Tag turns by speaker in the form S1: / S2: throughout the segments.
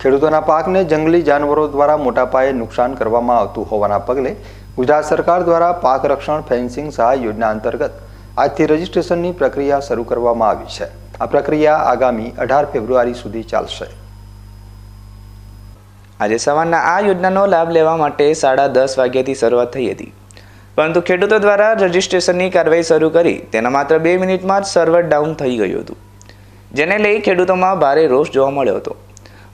S1: ખેડૂતોના પાકને જંગલી જાનવરો દ્વારા મોટા પાયે નુકસાન કરવામાં આવતું હોવાના પગલે ગુજરાત સરકાર દ્વારા પાક રક્ષણ ફેન્સિંગ સહાય યોજના અંતર્ગત આજથી રજીસ્ટ્રેશનની પ્રક્રિયા શરૂ કરવામાં આવી છે. આ પ્રક્રિયા આગામી અઢાર ફેબ્રુઆરી સુધી ચાલશે.
S2: આજે સવારના આ યોજનાનો લાભ લેવા માટે સાડા દસ વાગ્યાથી શરૂઆત થઈ હતી. પરંતુ ખેડૂતો દ્વારા રજીસ્ટ્રેશનની કાર્યવાહી શરૂ કરી તેના માત્ર બે મિનિટમાં જ સર્વર ડાઉન થઈ ગયું હતું, જેને લઈ ખેડૂતોમાં ભારે રોષ જોવા મળ્યો હતો.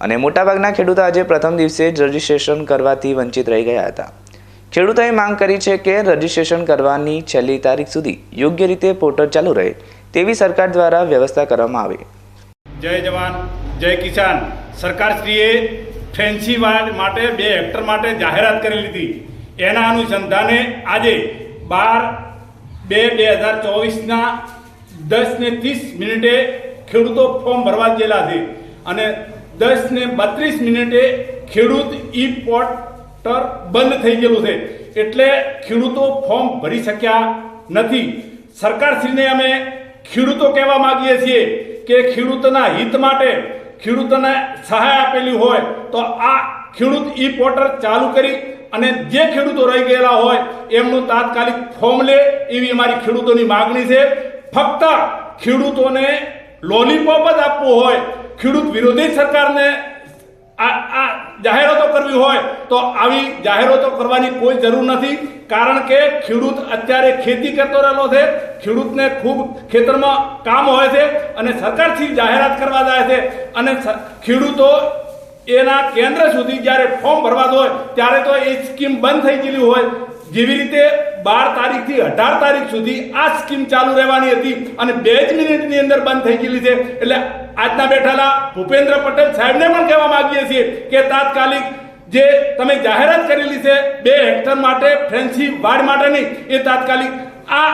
S2: અને મોટાભાગના ખેડૂતો આજે પ્રથમ દિવસે જ રજીસ્ટ્રેશન કરવાથી વંચિત રહી ગયા હતા. ખેડૂતોએ માંગ કરી છે કે રજીસ્ટ્રેશન કરવાની છેલ્લી તારીખ સુધી યોગ્ય રીતે પોર્ટલ ચાલુ રહે તેવી સરકાર દ્વારા વ્યવસ્થા કરવામાં આવે.
S3: જય જવાન, જય કિસાન. સરકારશ્રીએ ફેન્સી માટે બે હેક્ટર માટે જાહેરાત કરી લીધી એના અનુસંધાને આજે બાર બે બે હજાર ચોવીસના દસ ને ત્રીસ મિનિટે ખેડૂતો ફોર્મ ભરવા ગયેલા છે. અને દસ ને બત્રીસ મિનિટે ખેડૂત ઈ પોર્ટર બંધ થઈ ગયેલું છે. એટલે ખેડૂતો ફોર્મ ભરી શક્યા નથી. સરકારશ્રીને અમે ખેડૂતો કહેવા માગીએ છીએ કે ખેડૂતોના હિત માટે ખેડૂતોને સહાય આપેલી હોય તો આ ખેડૂત ઈ પોર્ટર ચાલુ કરી અને જે ખેડૂતો રહી ગયેલા હોય એમનું તાત્કાલિક ફોર્મ લે એવી અમારી ખેડૂતોની માગણી છે. ફક્ત ખેડૂતોને લોલીપોપ જ આપવું હોય ખેડૂત વિરોધી સરકારને આ આ જાહેરાતો કરવી હોય તો આવી જાહેરાતો કરવાની કોઈ જરૂર નથી. કારણ કે ખેડૂત અત્યારે ખેતી કરતો રહેલો છે. ખેડૂતને ખૂબ ખેતરમાં કામ હોય છે અને સરકારથી જાહેરાત કરવા જાય છે. અને ખેડૂતો એના કેન્દ્ર સુધી જ્યારે ફોર્મ ભરવા હોય, ત્યારે તો એ સ્કીમ બંધ થઈ ગયેલી હોય. જેવી રીતે બાર તારીખથી અઢાર તારીખ સુધી આ સ્કીમ ચાલુ રહેવાની હતી અને બે જ મિનિટની અંદર બંધ થઈ ગયેલી છે. એટલે આજના બેઠેલા ભૂપેન્દ્ર પટેલ સાહેબને પણ કહેવા માંગીએ છીએ કે તાત્કાલિક જે તમે જાહેરાત કરેલી છે બે હેક્ટર માટે ફેન્સી વાડ માટેની, એ તાત્કાલિક આ